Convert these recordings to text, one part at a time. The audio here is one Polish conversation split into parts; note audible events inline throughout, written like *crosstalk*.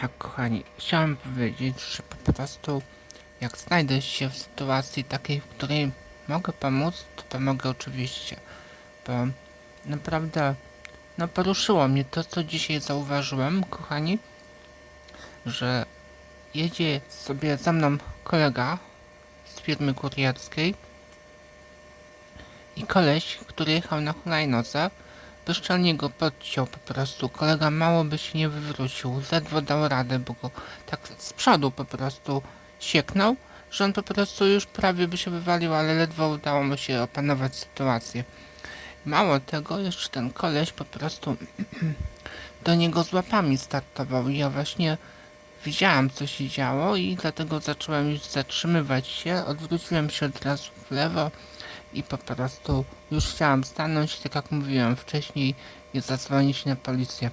Tak, kochani, chciałem powiedzieć, że po prostu jak znajdę się w sytuacji takiej, w której mogę pomóc, to pomogę oczywiście. Bo naprawdę, no poruszyło mnie to, co dzisiaj zauważyłem, kochani, że jedzie sobie za mną kolega z firmy kurierskiej i koleś, który jechał na hulajnodze, bezczelnie go podciął po prostu. Kolega mało by się nie wywrócił, ledwo dał radę, bo go tak z przodu po prostu sieknął, że on po prostu już prawie by się wywalił, ale ledwo udało mu się opanować sytuację. Mało tego, jeszcze ten koleś po prostu *clears throat* do niego z łapami startował i ja właśnie widziałam co się działo i dlatego zacząłem już zatrzymywać się, odwróciłem się od razu w lewo i po prostu już chciałam stanąć, tak jak mówiłem wcześniej i zadzwonić na policję.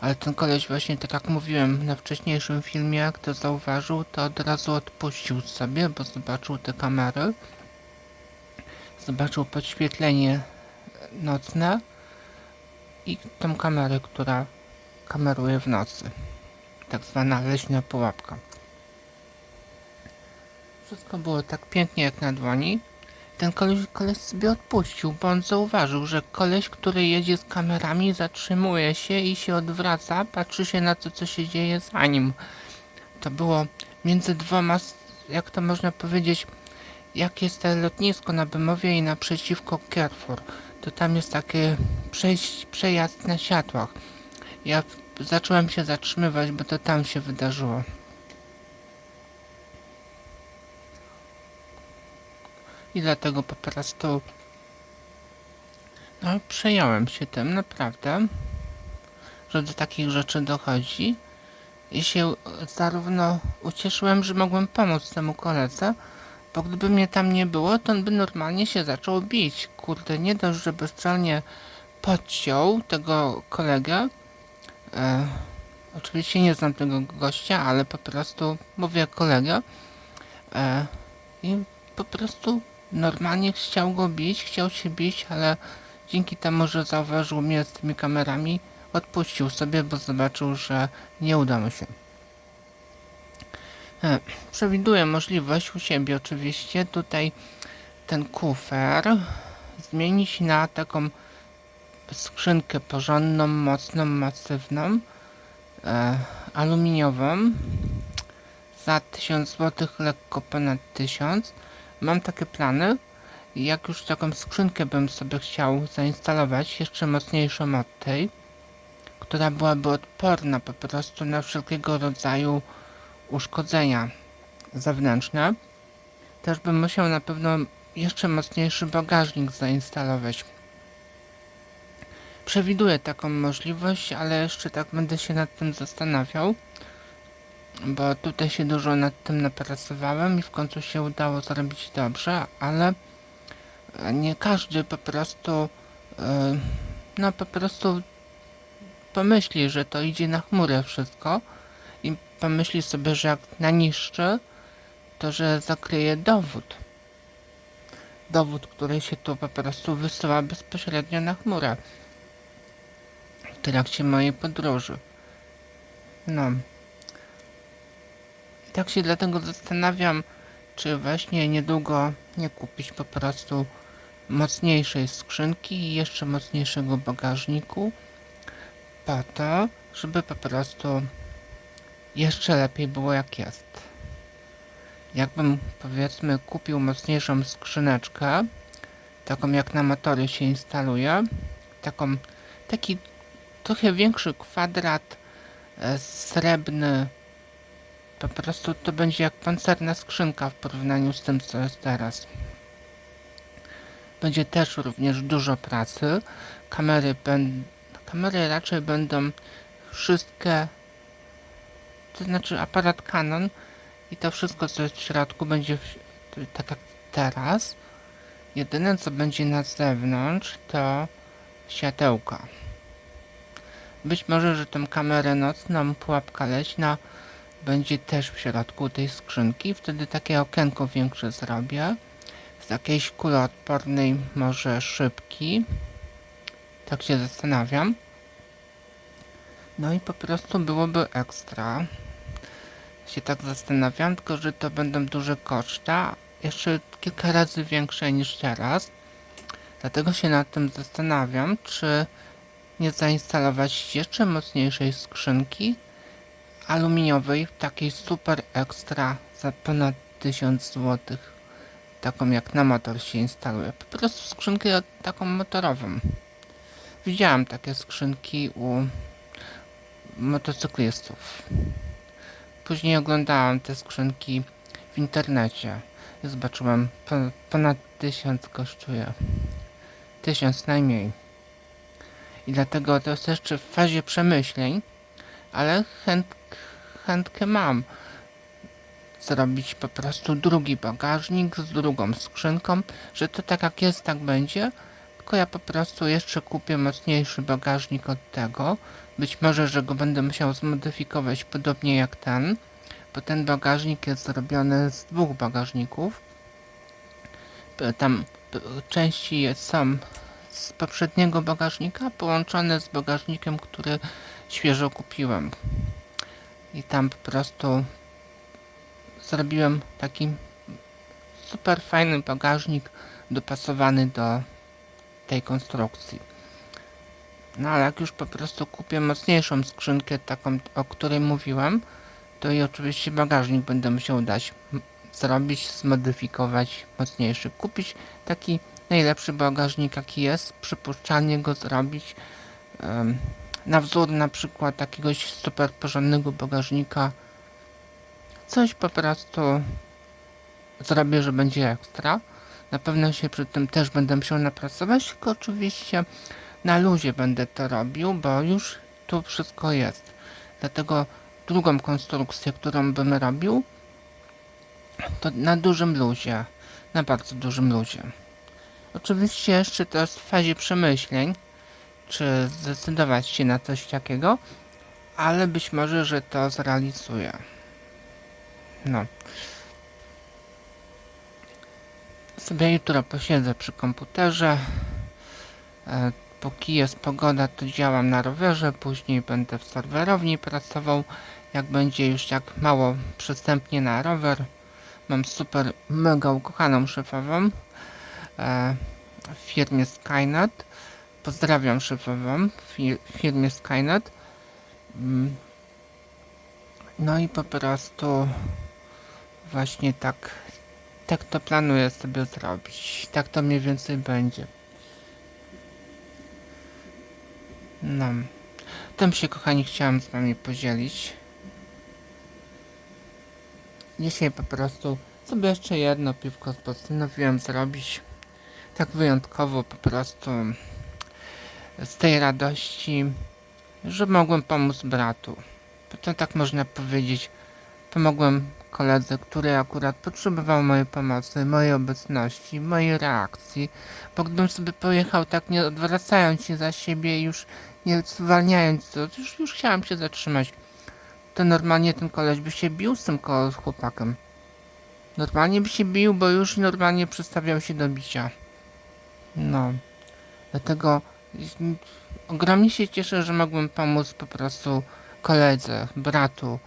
Ale ten koleś właśnie, tak jak mówiłem na wcześniejszym filmie, jak to zauważył, to od razu odpuścił sobie, bo zobaczył te kamery. Zobaczył podświetlenie nocne i tą kamerę, która kameruje w nocy. Tak zwana leśna pułapka. Wszystko było tak pięknie jak na dłoni. Ten koleś, koleś sobie odpuścił, bo on zauważył, że koleś, który jedzie z kamerami, zatrzymuje się i się odwraca, patrzy się na to, co się dzieje za nim. To było między dwoma, jak to można powiedzieć, jak jest to lotnisko na Bemowie i naprzeciwko Carrefour. To tam jest takie przejść, przejazd na światłach. Ja zacząłem się zatrzymywać, bo to tam się wydarzyło. I dlatego po prostu no, przejąłem się tym naprawdę, że do takich rzeczy dochodzi. I się zarówno ucieszyłem, że mogłem pomóc temu koledze, bo gdyby mnie tam nie było, to on by normalnie się zaczął bić. Kurde, nie dość, że bezczelnie podciął tego kolegę. E, oczywiście nie znam tego gościa, ale po prostu mówię kolegę. E, I po prostu normalnie chciał go bić, chciał się bić, ale dzięki temu, że zauważył mnie z tymi kamerami, odpuścił sobie, bo zobaczył, że nie uda mu się. E, Przewiduję możliwość u siebie oczywiście tutaj ten kufer zmienić na taką skrzynkę porządną, mocną, masywną, e, aluminiową za 1000 zł, lekko ponad 1000. Mam takie plany. Jak już taką skrzynkę bym sobie chciał zainstalować, jeszcze mocniejszą od tej, która byłaby odporna po prostu na wszelkiego rodzaju uszkodzenia zewnętrzne. Też bym musiał na pewno jeszcze mocniejszy bagażnik zainstalować. Przewiduję taką możliwość, ale jeszcze tak będę się nad tym zastanawiał, bo tutaj się dużo nad tym napracowałem i w końcu się udało zrobić dobrze, ale e, nie każdy po prostu e, no po prostu pomyśli, że to idzie na chmurę wszystko i pomyśli sobie, że jak naniszczy, to że zakryje dowód. Dowód, który się tu po prostu wysyła bezpośrednio na chmurę w trakcie mojej podróży. No. Tak się dlatego zastanawiam, czy właśnie niedługo nie kupić po prostu mocniejszej skrzynki i jeszcze mocniejszego bagażniku po to, żeby po prostu jeszcze lepiej było jak jest. Jakbym powiedzmy kupił mocniejszą skrzyneczkę, taką jak na motory się instaluje, taką, taki trochę większy kwadrat e, srebrny, po prostu to będzie jak pancerna skrzynka w porównaniu z tym co jest teraz. Będzie też również dużo pracy, kamery będą, kamery raczej będą wszystkie to znaczy aparat Canon i to wszystko co jest w środku będzie tak jak teraz. Jedyne co będzie na zewnątrz to światełka. Być może, że tą kamerę nocną, pułapka leśna będzie też w środku tej skrzynki. Wtedy takie okienko większe zrobię. Z jakiejś kuloodpornej może szybki. Tak się zastanawiam. No i po prostu byłoby ekstra. Się tak zastanawiam, tylko że to będą duże koszta, jeszcze kilka razy większe niż teraz. Dlatego się nad tym zastanawiam, czy nie zainstalować jeszcze mocniejszej skrzynki aluminiowej, takiej super ekstra za ponad 1000 zł. Taką jak na motor się instaluje. Po prostu skrzynkę taką motorową. Widziałem takie skrzynki u motocyklistów. Później oglądałem te skrzynki w internecie. I zobaczyłem, po, ponad 1000 kosztuje. 1000 najmniej. I dlatego to jest jeszcze w fazie przemyśleń, ale chęt, chętkę mam zrobić po prostu drugi bagażnik z drugą skrzynką, że to tak jak jest, tak będzie. Tylko ja po prostu jeszcze kupię mocniejszy bagażnik od tego. Być może, że go będę musiał zmodyfikować podobnie jak ten, bo ten bagażnik jest zrobiony z dwóch bagażników. Tam części są z poprzedniego bagażnika połączone z bagażnikiem, który świeżo kupiłem. I tam po prostu zrobiłem taki super fajny bagażnik dopasowany do tej konstrukcji. No ale jak już po prostu kupię mocniejszą skrzynkę, taką o której mówiłem, to i oczywiście bagażnik będę musiał dać zrobić, zmodyfikować mocniejszy. Kupić taki najlepszy bagażnik jaki jest, przypuszczalnie go zrobić na wzór na przykład jakiegoś super porządnego bagażnika. Coś po prostu zrobię, że będzie ekstra. Na pewno się przy tym też będę musiał napracować, tylko oczywiście na luzie będę to robił, bo już tu wszystko jest. Dlatego drugą konstrukcję, którą bym robił, to na dużym luzie, na bardzo dużym luzie. Oczywiście jeszcze to jest w fazie przemyśleń, czy zdecydować się na coś takiego, ale być może, że to zrealizuję. No. Sobie jutro posiedzę przy komputerze. E, póki jest pogoda, to działam na rowerze, później będę w serwerowni pracował. Jak będzie już tak mało przystępnie na rower, mam super, mega ukochaną szefową e, w firmie Skynet. Pozdrawiam szefową w fi- w firmie Skynet. Mm. No i po prostu właśnie tak, tak to planuję sobie zrobić. Tak to mniej więcej będzie. No. Tym się, kochani, chciałem z wami podzielić. Dzisiaj po prostu sobie jeszcze jedno piwko postanowiłem zrobić. Tak wyjątkowo po prostu z tej radości, że mogłem pomóc bratu. To tak można powiedzieć. Pomogłem koledze, który akurat potrzebował mojej pomocy, mojej obecności, mojej reakcji. Bo gdybym sobie pojechał tak nie odwracając się za siebie już nie zwalniając, to już, już chciałem się zatrzymać. To normalnie ten koleś by się bił z tym ko- chłopakiem. Normalnie by się bił, bo już normalnie przystawiał się do bicia. No. Dlatego ogromnie się cieszę, że mogłem pomóc po prostu koledze, bratu,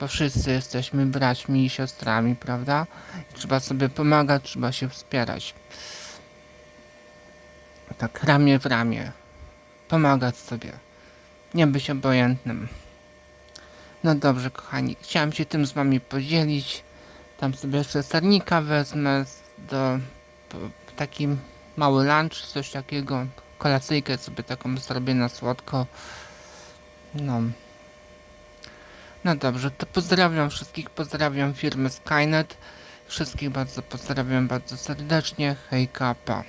bo wszyscy jesteśmy braćmi i siostrami, prawda? Trzeba sobie pomagać, trzeba się wspierać. Tak ramię w ramię. Pomagać sobie. Nie być obojętnym. No dobrze, kochani, chciałem się tym z wami podzielić. Tam sobie jeszcze sernika wezmę do taki mały lunch, coś takiego. Kolacyjkę sobie taką zrobię na słodko. No. No dobrze, to pozdrawiam wszystkich, pozdrawiam firmę Skynet. Wszystkich bardzo pozdrawiam bardzo serdecznie. Hejka, pa.